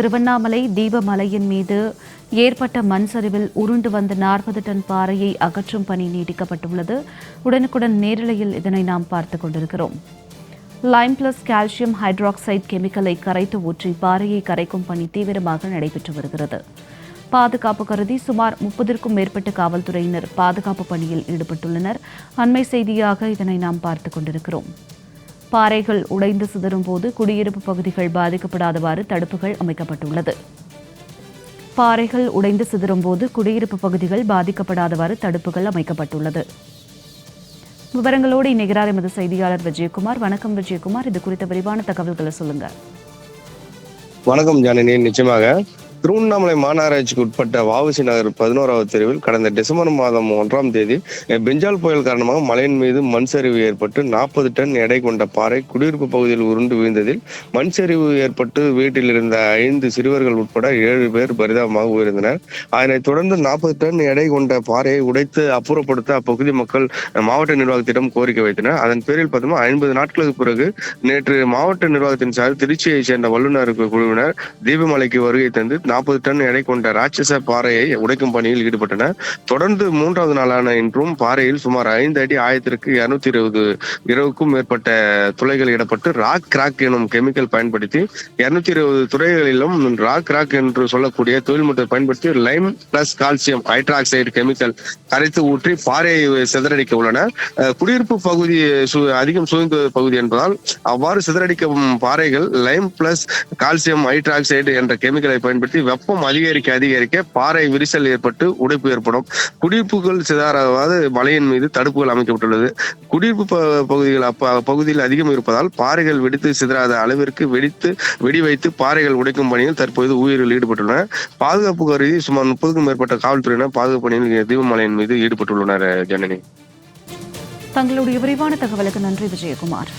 திருவண்ணாமலை தீபமலையின் மீது ஏற்பட்ட மண் சரிவில் உருண்டு வந்த நாற்பது டன் பாறையை அகற்றும் பணி நீட்டிக்கப்பட்டுள்ளது. உடனுக்குடன் நேரலையில் இதனை நாம் பார்த்துக் கொண்டிருக்கிறோம். லைம் பிளஸ் கால்சியம் ஹைட்ராக்சைடு கெமிக்கலை கரைத்து ஊற்றி பாறையை கரைக்கும் பணி தீவிரமாக நடைபெற்று வருகிறது. பாதுகாப்பு கருதி சுமார் முப்பதிற்கும் மேற்பட்ட காவல்துறையினர் பாதுகாப்பு பணியில் ஈடுபட்டுள்ளனர். அண்மை செய்தியாக இதனை நாம் பார்த்துக் கொண்டிருக்கிறோம். பாறைகள் உடைந்து சிதறும் போது குடியிருப்பு பகுதிகள் பாதிக்கப்படாதவாறு தடுப்புகள் அமைக்கப்பட்டுள்ளது. பாறைகள் உடைந்து சிதறும் போது குடியிருப்பு பகுதிகள் பாதிக்கப்படாதவாறு தடுப்புகள் அமைக்கப்பட்டுள்ளது. விவரங்களோடு இணைகிறார் எமது செய்தியாளர் விஜயகுமார். வணக்கம் விஜயகுமார். இது குறித்த விரிவான தகவல்களை சொல்லுங்க வணக்கம் ஜானனி. நிச்சயமாக திருவண்ணாமலை மாநகராட்சிக்கு உட்பட்ட வாவுசி நகர் பதினோராவது தெருவில் கடந்த டிசம்பர் மாதம் ஒன்றாம் தேதி பெஞ்சால் புயல் காரணமாக மலையின் மீது மண் சரிவு ஏற்பட்டு நாற்பது டன் எடை கொண்ட பாறை குடியிருப்பு பகுதியில் உருண்டு வீழ்ந்ததில் மண் சரிவு ஏற்பட்டு வீட்டில் இருந்த ஐந்து சிறுவர்கள் உட்பட ஏழு பேர் பரிதாபமாக உயர்ந்தனர் அதனைத் தொடர்ந்து நாற்பது டன் எடை கொண்ட பாறையை உடைத்து அப்புறப்படுத்த அப்பகுதி மக்கள் மாவட்ட நிர்வாகத்திடம் கோரிக்கை வைத்தனர். அதன் பேரில் பார்த்தோம்னா ஐம்பது நாட்களுக்கு பிறகு நேற்று மாவட்ட நிர்வாகத்தின் சார்பில் திருச்சியை சேர்ந்த வல்லுநர் குழுவினர் தீபமலைக்கு வருகை தந்து நாற்பது டன் எடை கொண்ட ராட்சச பாறையை உடைக்கும் பணியில் ஈடுபட்டன. தொடர்ந்து மூன்றாவது நாளான இன்றும் பாறையில் சுமார் ஐந்து அடி ஆயிரத்திற்கு இருநூத்தி இருபது இரவுக்கும் மேற்பட்ட துளைகள் இடப்பட்டு ராக் கிராக் எனும் கெமிக்கல் பயன்படுத்தி இருநூத்தி இருபது துறைகளிலும் ராக் கிராக் என்று சொல்லக்கூடிய தொழில்நுட்பத்தை பயன்படுத்தி lime plus calcium hydroxide chemical கரைத்து ஊற்றி பாறையை சிதறடிக்க உள்ளன. குடியிருப்பு பகுதி அதிகம் சூழ்ந்த பகுதி என்பதால் அவ்வாறு சிதறடிக்கும் பாறைகள் லைம் பிளஸ் கால்சியம் ஹைட்ராக்சைடு என்ற கெமிக்கலை பயன்படுத்தி வெப்பம் அதிகரிக்க அதிகரிக்க பாறை விரிசல் ஏற்பட்டு உடைப்பு ஏற்படும். குடியிருப்புகள் சிதாராவது மலையின் மீது தடுப்புகள் அமைக்கப்பட்டுள்ளது. குடியிருப்பு பகுதிகள் அப்ப பகுதியில் அதிகம் இருப்பதால் பாறைகள் வெடித்து சிதறாத அளவிற்கு வெடித்து வெடி வைத்து பாறைகள் உடைக்கும் பணியில் தற்போது ஊழியர்கள் ஈடுபட்டுள்ளனர் பாதுகாப்பு கருதி சுமார் முப்பதுக்கும் மேற்பட்ட காவல்துறையினர் பாதுகாப்பு பணியில் தீபமலையின் மீது ஈடுபட்டுள்ளனர் ஜனனி. தங்களுடைய விரிவான தகவலுக்கு நன்றி விஜயகுமார்.